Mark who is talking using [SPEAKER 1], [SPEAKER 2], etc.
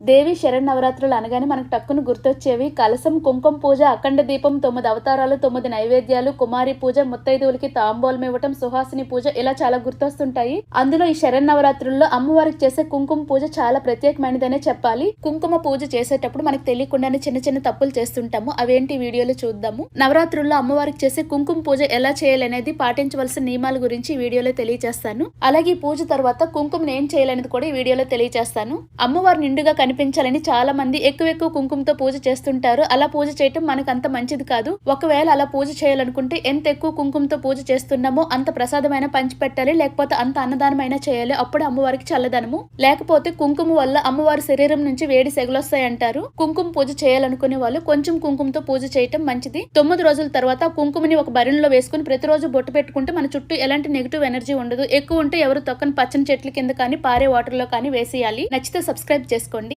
[SPEAKER 1] దేవి శరణ్ నవరాత్రులు అనగానే మనకు టక్కును గుర్తొచ్చేవి. కలసం కుంకుమ పూజ అఖండ దీపం తొమ్మిది అవతారాలు తొమ్మిది నైవేద్యాలు కుమారి పూజ ముత్తైదువులకి తాంబూలం ఇవ్వటం సుహాసిని పూజ ఇలా చాలా గుర్తొస్తుంటాయి. అందులో ఈ శరణ్ నవరాత్రుల్లో అమ్మవారికి చేసే కుంకుమ పూజ చాలా ప్రత్యేకమైనదనే చెప్పాలి. కుంకుమ పూజ చేసేటప్పుడు మనకు తెలియకుండానే చిన్న చిన్న తప్పులు చేస్తుంటాము. అవేంటి వీడియోలో చూద్దాము. నవరాత్రుల్లో అమ్మవారికి చేసే కుంకుమ పూజ ఎలా చేయాలనేది పాటించవలసిన నియమాల గురించి వీడియోలో తెలియజేస్తాను. అలాగే ఈ పూజ తర్వాత కుంకుమను ఏం చేయాలనేది కూడా ఈ వీడియోలో తెలియజేస్తాను. అమ్మవారు నిండుగా కనిపించాలని చాలా మంది ఎక్కువ ఎక్కువ కుంకుమతో పూజ చేస్తుంటారు. అలా పూజ చేయటం మనకు అంత మంచిది కాదు. ఒకవేళ అలా పూజ చేయాలనుకుంటే ఎంత ఎక్కువ కుంకుమతో పూజ చేస్తున్నామో అంత ప్రసాదమైన పంచి పెట్టాలి లేకపోతే అంత అన్నదానమైనా చేయాలి. అప్పుడు అమ్మవారికి చల్లదనము. లేకపోతే కుంకుమ వల్ల అమ్మవారి శరీరం నుంచి వేడి సెగలొస్తాయి అంటారు కుంకుమ పూజ చేయాలనుకునే వాళ్ళు కొంచెం కుంకుమతో పూజ చేయటం మంచిది. తొమ్మిది రోజుల తర్వాత కుంకుమని ఒక బరిణిలో వేసుకుని ప్రతిరోజు బొట్టు పెట్టుకుంటే మన చుట్టూ ఎలాంటి నెగిటివ్ ఎనర్జీ ఉండదు. ఎక్కువ ఉంటే ఎవరు తొక్కని పచ్చని చెట్ల కింద కానీ పారే వాటర్లో కానీ వేసేయాలి. నచ్చితే సబ్స్క్రైబ్ చేసుకోండి.